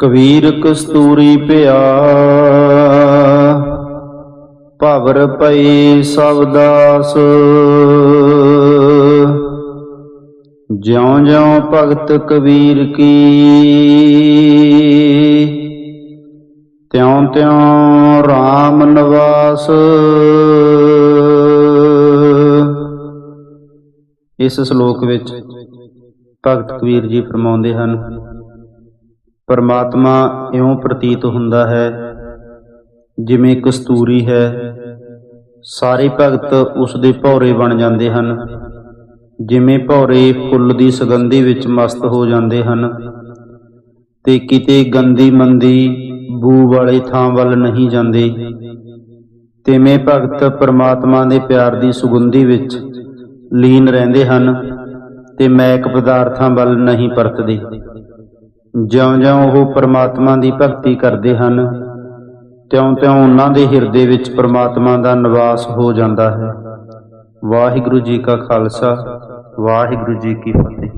ਕਬੀਰ ਕਸਤੂਰੀ ਪਿਆ। ਭਵਰ ਪਈ ਸਭ ਦਾਸ। ਜਿਉ ਜਿਉ ਭਗਤ ਕਬੀਰ ਕੀ। ਤਿਉ ਤਿਉ RAM ਨਿਵਾਸ। ਇਸ ਸ਼ਲੋਕ ਵਿੱਚ ਭਗਤ ਕਬੀਰ ਜੀ ਫਰਮਾਉਂਦੇ ਹਨ ਪਰਮਾਤਮਾ ਇਉਂ ਪ੍ਰਤੀਤ ਹੁੰਦਾ ਹੈ, ਜਿਵੇਂ ਕਸਤੂਰੀ ਹੈ। ਸਾਰੇ ਭਗਤ ਉਸ ਦੇ ਭੌਰੇ ਬਣ ਜਾਂਦੇ ਹਨ, ਜਿਵੇਂ ਭੌਰੇ ਫੁੱਲ ਦੀ ਸੁਗੰਧੀ ਵਿੱਚ ਮਸਤ ਹੋ ਜਾਂਦੇ ਹਨ। ਤੇ ਕਿਤੇ ਗੰਦੀ ਮੰਦੀ ਬੂ ਵਾਲੇ ਥਾਂ ਵੱਲ ਨਹੀਂ ਜਾਂਦੇ। ਤਿਵੇਂ ਭਗਤ ਪਰਮਾਤਮਾ ਦੇ ਪਿਆਰ ਦੀ ਸੁਗੰਧੀ ਵਿੱਚ ਲੀਨ ਰਹਿੰਦੇ ਹਨ ਤੇ ਮੈਕ ਪਦਾਰਥਾਂ ਵੱਲ ਨਹੀਂ ਪਰਤਦੇ। ਜਿਉਂ-ਜਿਉਂ ਉਹ ਪਰਮਾਤਮਾ ਦੀ ਭਗਤੀ ਕਰਦੇ ਹਨ, ਤਿਉਂ-ਤਿਉਂ ਉਹਨਾਂ ਦੇ ਹਿਰਦੇ ਵਿੱਚ ਪਰਮਾਤਮਾ ਦਾ ਨਿਵਾਸ ਹੋ ਜਾਂਦਾ ਹੈ। ਵਾਹਿਗੁਰੂ ਜੀ ਕਾ ਖਾਲਸਾ, ਵਾਹਿਗੁਰੂ ਜੀ ਕੀ ਫਤਿਹ।